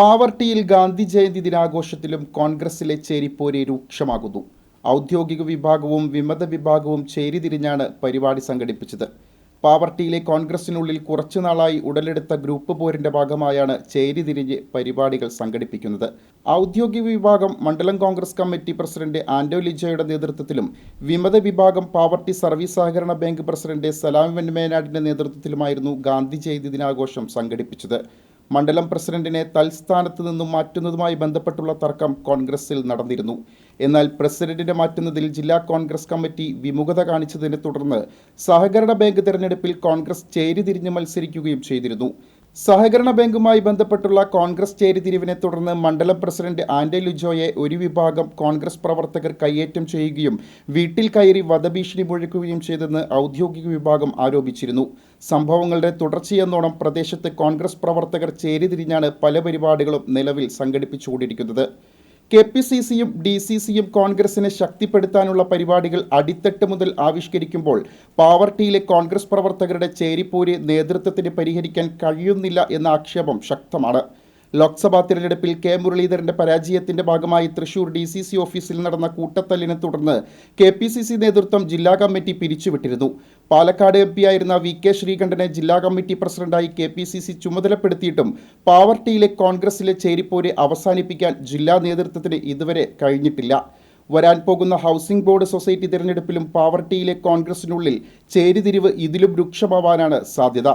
പാവർട്ടിയിൽ ഗാന്ധി ജയന്തി ദിനാഘോഷത്തിലും കോൺഗ്രസിലെ ചേരിപ്പോര് രൂക്ഷമാകുന്നു. ഔദ്യോഗിക വിഭാഗവും വിമത വിഭാഗവും ചേരിതിരിഞ്ഞാണ് പരിപാടി സംഘടിപ്പിച്ചത്. പാവർട്ടിയിലെ കോൺഗ്രസിനുള്ളിൽ കുറച്ചുനാളായി ഉടലെടുത്ത ഗ്രൂപ്പ് പോരിന്റെ ഭാഗമായാണ് ചേരിതിരിഞ്ഞ് പരിപാടികൾ സംഘടിപ്പിക്കുന്നത്. ഔദ്യോഗിക വിഭാഗം മണ്ഡലം കോൺഗ്രസ് കമ്മിറ്റി പ്രസിഡന്റ് ആന്റോ ലിജോയുടെ നേതൃത്വത്തിലും വിമത വിഭാഗം പാവർട്ടി സർവീസ് സഹകരണ ബാങ്ക് പ്രസിഡന്റ് സലാം വെൻമേനാടിന്റെ നേതൃത്വത്തിലുമായിരുന്നു ഗാന്ധി ജയന്തി ദിനാഘോഷം സംഘടിപ്പിച്ചത്. മണ്ഡലം പ്രസിഡന്റിനെ തൽസ്ഥാനത്ത് നിന്നും മാറ്റുന്നതുമായി ബന്ധപ്പെട്ടുള്ള തർക്കം കോൺഗ്രസിൽ നടന്നിരുന്നു. എന്നാൽ പ്രസിഡന്റിനെ മാറ്റുന്നതിൽ ജില്ലാ കോൺഗ്രസ് കമ്മിറ്റി വിമുഖത കാണിച്ചതിനെ തുടർന്ന് സഹകരണ ബാങ്ക് തെരഞ്ഞെടുപ്പിൽ കോൺഗ്രസ് ചേരിതിരിഞ്ഞ് മത്സരിക്കുകയും ചെയ്തിരുന്നു. സഹകരണ ബാങ്കുമായി ബന്ധപ്പെട്ടുള്ള കോൺഗ്രസ് ചേരിതിരിവിനെ തുടർന്ന് മണ്ഡലം പ്രസിഡന്റ് ആന്റോ ലുജോയെ ഒരു വിഭാഗം കോൺഗ്രസ് പ്രവർത്തകർ കയ്യേറ്റം ചെയ്യുകയും വീട്ടിൽ കയറി വധഭീഷണി മുഴക്കുകയും ചെയ്തെന്ന് ഔദ്യോഗിക വിഭാഗം ആരോപിച്ചിരുന്നു. സംഭവങ്ങളുടെ തുടർച്ചയെന്നോണം പ്രദേശത്ത് കോൺഗ്രസ് പ്രവർത്തകർ ചേരിതിരിഞ്ഞാണ് പല പരിപാടികളും നിലവിൽ സംഘടിപ്പിച്ചുകൊണ്ടിരിക്കുന്നത്. കെ പി സി സിയും ഡി സി സിയും കോൺഗ്രസിനെ ശക്തിപ്പെടുത്താനുള്ള പരിപാടികൾ അടിത്തട്ട് മുതൽ ആവിഷ്കരിക്കുമ്പോൾ പാവർട്ടിയിലെ കോൺഗ്രസ് പ്രവർത്തകരുടെ ചേരിപ്പോര് നേതൃത്വത്തിന് പരിഹരിക്കാൻ കഴിയുന്നില്ല എന്ന ആക്ഷേപം ശക്തമാണ്. ലോക്സഭാ തിരഞ്ഞെടുപ്പിൽ കെ മുരളീധരന്റെ പരാജയത്തിന്റെ ഭാഗമായി തൃശൂർ ഡി സി സി ഓഫീസിൽ നടന്ന കൂട്ടത്തല്ലിനെ തുടർന്ന് കെ പി സി സി നേതൃത്വം ജില്ലാ കമ്മിറ്റി പിരിച്ചുവിട്ടിരുന്നു. പാലക്കാട് എം പി ആയിരുന്ന വി കെ ശ്രീകണ്ഠനെ ജില്ലാ കമ്മിറ്റി പ്രസിഡന്റായി കെ പി സി സി ചുമതലപ്പെടുത്തിയിട്ടും പാവർട്ടിയിലെ കോൺഗ്രസിലെ ചേരിപ്പോര് അവസാനിപ്പിക്കാൻ ജില്ലാ നേതൃത്വത്തിന് ഇതുവരെ കഴിഞ്ഞിട്ടില്ല. വരാൻ പോകുന്ന ഹൗസിംഗ് ബോർഡ് സൊസൈറ്റി തിരഞ്ഞെടുപ്പിലും പാവർട്ടിയിലെ കോൺഗ്രസിനുള്ളിൽ ചേരിതിരിവ് ഇതിലും രൂക്ഷമാവാനാണ് സാധ്യത.